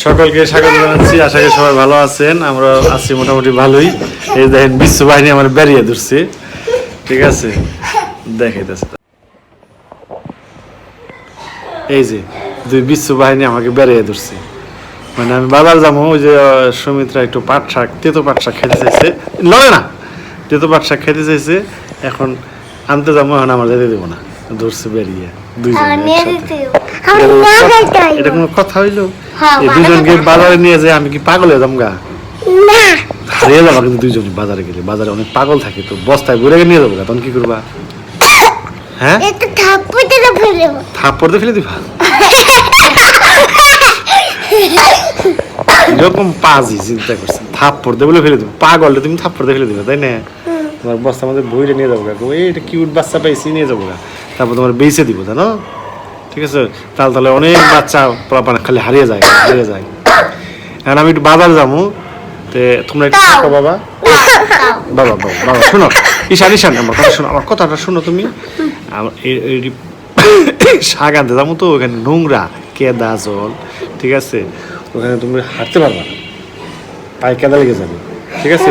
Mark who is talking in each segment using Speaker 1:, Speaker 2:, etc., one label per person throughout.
Speaker 1: সকলকে স্বাগত জানাচ্ছি। আশা করি সবাই ভালো আছেন। আমরা আছি মোটামুটি ভালোই। এই দেখেন বিশ্ব বাহিনী আমার বেরিয়ে ধরছে। ঠিক আছে? দেখাইতেছে। এই যে দুই বিশ্ব বাহিনী আমাকে বেরিয়ে ধরছে। মানে আমি বাজার যাব ওই যে সুমিত্রা একটু পাট শাক তেতো পাট শাক খেতে চাইছে। লড়ে না! তেতো পাট শাক খেতে চাইছে। এখন আনতে যাব এখন আমার যেতে দেবো না। ধরছে বেরিয়ে দুইজন একসাথে। এটা কোনো কথা হইল?
Speaker 2: হ্যাঁ,
Speaker 1: এই দুজনকে বাজারে নিয়ে যায় আমি কি পাগল হয়ে যাম গা? হারিয়ে যাব কিন্তু দুইজন বাজারে গেলে বাজারে অনেক পাগল থাকে তো বস্তায় ঘুরে নিয়ে যাব গা তখন কি করবা? হ্যাঁ?
Speaker 2: থাপ্পড়
Speaker 1: দিয়ে ফেলে দিবা। এরকম পাজি চিন্তা করছেন থাপ্পড় দিয়ে বলে ফেলে দিবো পাগল তুমি থাপ্পড় দিয়ে ফেলে দিবে তাই না? তোমার বস্তার মধ্যে বইটা নিয়ে যাব গা এটা কিউট বাচ্চা পাইছি নিয়ে যাব গা। তারপর তোমার বেঁচে দিব জানো? ঠিক আছে? তাহলে তাহলে অনেক বাচ্চা পোলাপান খালি হারিয়ে যায় হারিয়ে যায়। এখন আমি একটু বাজার যাব তে তোমরা একটু থাকো বাবা। বাবা বাবা বাবা শোনো। ঈশান ঈশান আমার কথা শোনো আমার কথাটা শোনো তুমি। শাক আনতে যাব তো ওখানে নোংরা কেদা জল ঠিক আছে? ওখানে তুমি হাঁটতে পারবা না। পায়ে কেদা লেগে যাবে ঠিক আছে?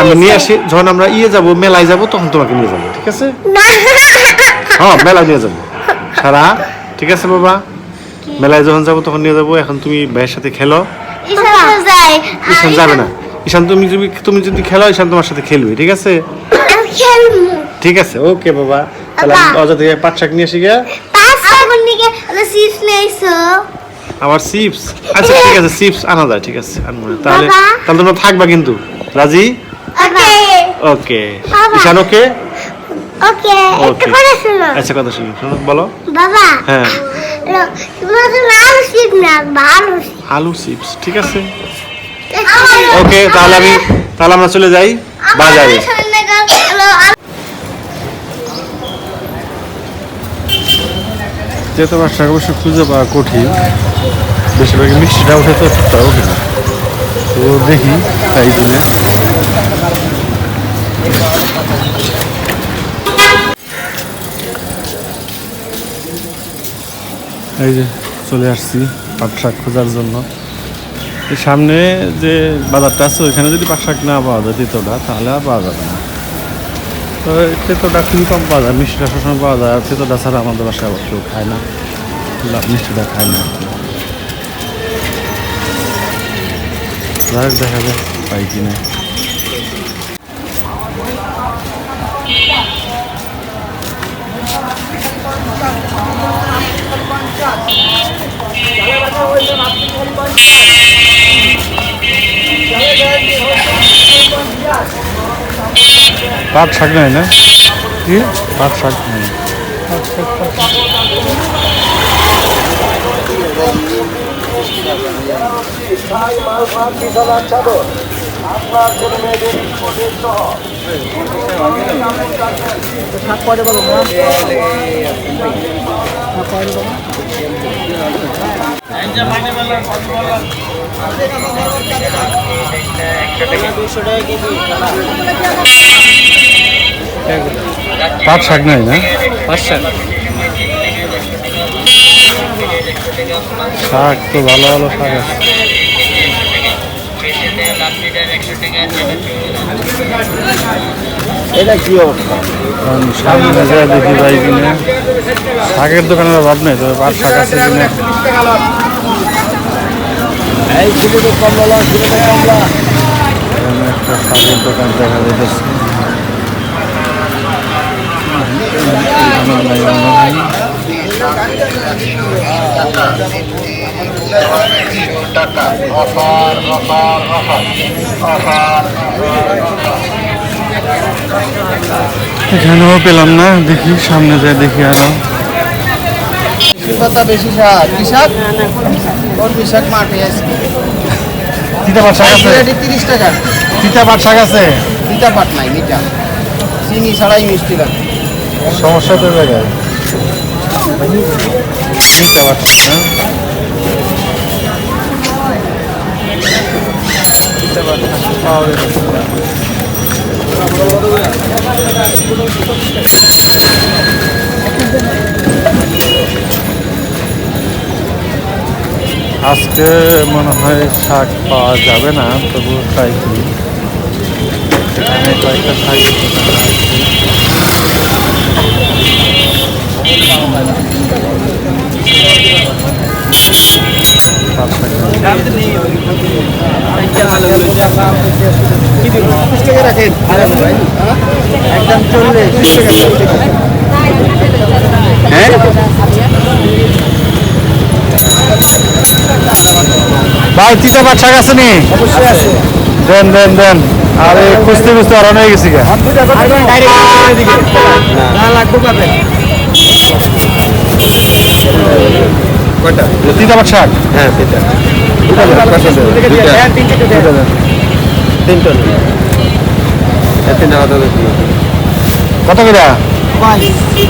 Speaker 1: আমি নিয়ে আসি যখন আমরা ইয়ে যাব মেলায় যাব তখন তোমাকে নিয়ে যাব ঠিক আছে? হ্যাঁ মেলায় নিয়ে যাব। সারা ঠিক আছে বাবা? মেলায় যখন যাব তখন নিয়ে যাব। এখন তুমি ভাইয়ের সাথে খেলো।
Speaker 2: ঈশান যায়।
Speaker 1: যাবে না। ঈশান তুমি তুমি তুমি যদি খেলো ঈশান তোমার সাথে খেলবে ঠিক আছে? ঠিক আছে ওকে বাবা। তাহলে আমি। অজা থেকে পাট শাক নিয়ে আসি গিয়া।
Speaker 2: আমার চিপস
Speaker 1: আচ্ছা ঠিক আছে। চিপস আনা যায় ঠিক আছে আনব। তাহলে তাহলে তোমরা থাকবা কিন্তু। রাজি?
Speaker 2: ওকে।
Speaker 1: ওকে। ঈশান ওকে?
Speaker 2: ওকে একটু
Speaker 1: ওকে।
Speaker 2: করে শোনো।
Speaker 1: আচ্ছা কথা শুনি। শোনো বলো।
Speaker 2: বাবা
Speaker 1: হ্যাঁ।
Speaker 2: তোমরা তো আলু শিখ না ভালো
Speaker 1: আলু চিপস ঠিক আছে। ওকে তাহলে আমি তাহলে আমরা চলে যাই বাজারে। যেহেতু আমার শাক অবশ্য খুঁজে পাওয়া কঠিন বেশিরভাগ মিষ্টিটা ওঠে তো ঠিকঠাক ওঠে না। তো দেখি তাই দিনে এই যে চলে আসছি পাট শাক খোঁজার জন্য। সামনে যে বাজারটা আছে, ওইখানে যদি পাট শাক না পাওয়া যায় তেতোটা, তাহলে আর পাওয়া যাবে না। তো তেতোটা খুবই কম পাওয়া যায়, মিষ্টিটা সবসময় পাওয়া যায়, আর তেতোটা ছাড়া আমাদের বাসায় আবার কেউ খায় না। মিষ্টিটা খায় না। দেখা যায় পাই কিনা পাট শাক নাই না? কি? পাট শাক নাই। নাই না? পাঁচ শাক। শাক তো ভালো ভালো শাক আছে।
Speaker 3: এটা কি অবস্থা?
Speaker 1: কারণ সামনে যা দেখি যাই কিনে। শাকের দোকানের অভাব নেই তবে পাট শাক আছে কিনে?
Speaker 3: এই কমলা
Speaker 1: একটা শাকের দোকান দেখা যাচ্ছে এখানেও পেলাম না দেখি সামনে যায় দেখি
Speaker 3: আরও। বেশি শাক কি শাক কোন কি মাঠে আছে?
Speaker 1: তিতা পাট শাক আছে।
Speaker 3: তিরিশ টাকা।
Speaker 1: তিতা পাট শাক আছে।
Speaker 3: নাই মিঠা। চিনি ছাড়াই মিষ্টি লাগে।
Speaker 1: সমস্যা তো জায়গায়। শাক না তিতা পাওয়া আজকে মনে হয় শাক পাওয়া যাবে না, তবু ট্রাই করি কয়েকটা আছে। টাকা।
Speaker 3: একদম চল্লিশ
Speaker 1: হ্যাঁ ভাই, তিতা শাক আছে নি?
Speaker 3: অবশ্যই আছে
Speaker 1: দেন দেন দেন। আরে, খুঁজতে খুঁজতে অরণ হয়ে গেছি গা। তিতা শাক?
Speaker 3: হ্যাঁ সেটা
Speaker 1: কত করে?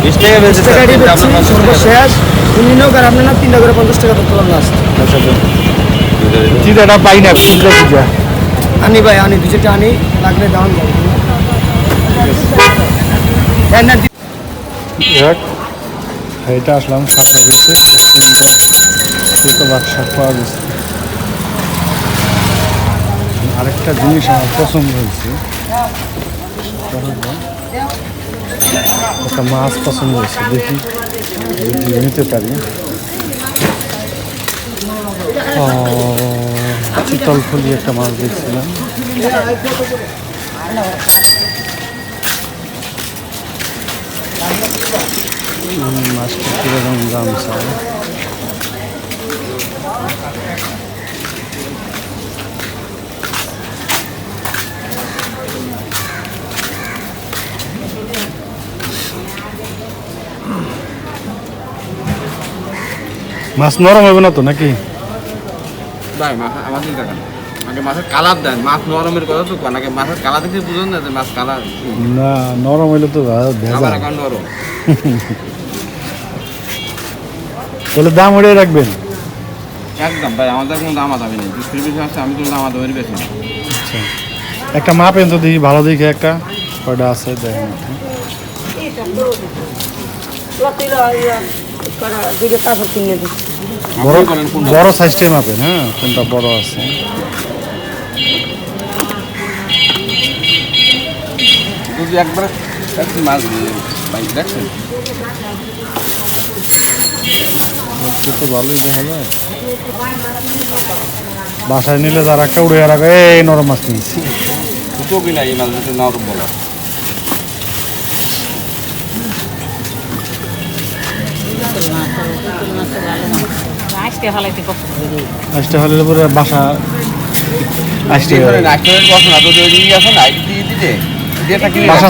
Speaker 3: বিশ টাকা বেশি সর্বশেষ উনি নোক আর আপনার তিনটা করে পঞ্চাশ টাকা ধরতে পারলাম লাস্ট
Speaker 1: চিতাটা পাই না খুচরা চিতা
Speaker 3: আনি ভাই আনি দু চারটা আনি লাগলে দাম যাবে
Speaker 1: যাক এটা আসলাম শাকটা বেশি শাক পাওয়া গেছে। আরেকটা জিনিস আমার পছন্দ হয়েছে। একটা মাছ পছন্দ হয়েছে, দেখি নিতে পারি। চিতল ফলি একটা মাছ দেখছিলাম। মাছটা কীরকম দাম চাই? মাছ নরম হবে না তো নাকি?
Speaker 4: ভাই মাছ আমাদের দেখান আগে মাছের কালার দেন মাছ নরমের কথা তো কোন আগে মাছের কালার দেখে বুঝুন না যে মাছ কালার
Speaker 1: না নরম হইলে তো ভেজা।
Speaker 4: এখন নরম।
Speaker 1: তাহলে দাম রাখবেন?
Speaker 4: একদম ভাই আমাদের কোনো দাম দামি নেই। আছে আমি কোনো দাম দামের বেশি না।
Speaker 1: আচ্ছা। একটা মাপেন তো দেখি ভালো দেখে একটা। কয়টা আছে দেখেন? বড় সাইজটাই মাপেন হ্যাঁ কোনটা বড় আছে।
Speaker 4: যদি একবার একটু মাছ দেখছেন
Speaker 1: তো ভালোই দেখা যায়। বাসায় নিলে তার একটা উড়ে রাখে এই নরম মাছ নিয়েছি।
Speaker 4: দুটো কিনা এই মাছ নরম বলা।
Speaker 5: আজকে হালাইতে কষ্ট করে
Speaker 1: আজটা হলে পরে বাসা আসতে
Speaker 4: ধরেন আইসক্রিমের বস না তো ওই দিয়ে আছে না আইডি দিয়ে দিতে। দিয়ে থাকি।
Speaker 1: বাসা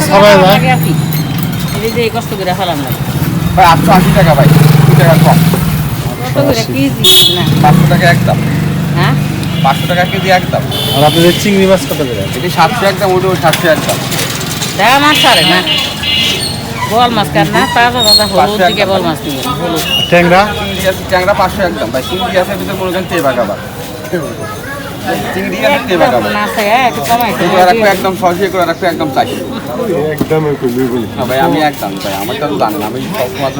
Speaker 5: আগে আসি। এই যে কষ্ট করে ফেলাম না।
Speaker 4: ভাই আটশো আশি টাকা ভাই দু টাকা কম।
Speaker 5: কষ্ট করে? কি না।
Speaker 4: পাঁচশো টাকা একদম।
Speaker 5: হ্যাঁ?
Speaker 4: পাঁচশো টাকা কেজি একদম।
Speaker 1: আর আপনাদের চিংড়ি মাছ কত করে?
Speaker 4: এটি সাতশো একদম ওটা সাতশো একদম।
Speaker 5: দেখা মাছ ছাড়ে না? বল মাছ কার? না তাজা তাজা হলুদ দিকে বল মাছ নিয়ে হলুদ।
Speaker 1: ট্যাংরা?
Speaker 4: চিংড়ি আছে ট্যাংরা পাঁচশো একদম। ভাই চিংড়ি আছে ভিতরে মনে করেন চিংড়ি আছে আবার।
Speaker 5: না থাকে একটু
Speaker 4: রাখব একদম ছশো করে রাখব একদম ভাই আমি একদম ভাই আমার তো জানেন আমি সবসময়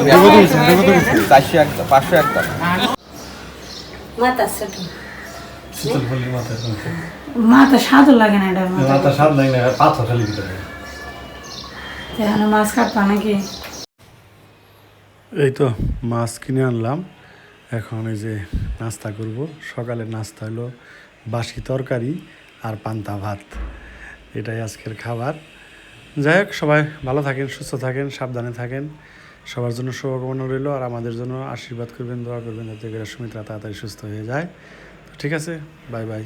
Speaker 4: যদি একদম- চারশো একদম পাঁচশো একদম।
Speaker 6: মাথা স্বাদও লাগে না মধ্যে।
Speaker 1: মাথা স্বাদ নাই না পাথর খালি ভিতরে। এই তো, মাছ কিনে আনলাম। এখন এই যে নাস্তা করব। সকালে নাস্তা হলো বাসি তরকারি আর পান্তা ভাত। এটাই আজকের খাবার। যাই হোক, সবাই ভালো থাকেন, সুস্থ থাকেন, সাবধানে থাকেন। সবার জন্য শুভকামনা রইল আর আমাদের জন্য আশীর্বাদ করবেন, দোয়া করবেন, যাতে সুমিত্রা তাড়াতাড়ি সুস্থ হয়ে যায়। ঠিক আছে, বাই বাই।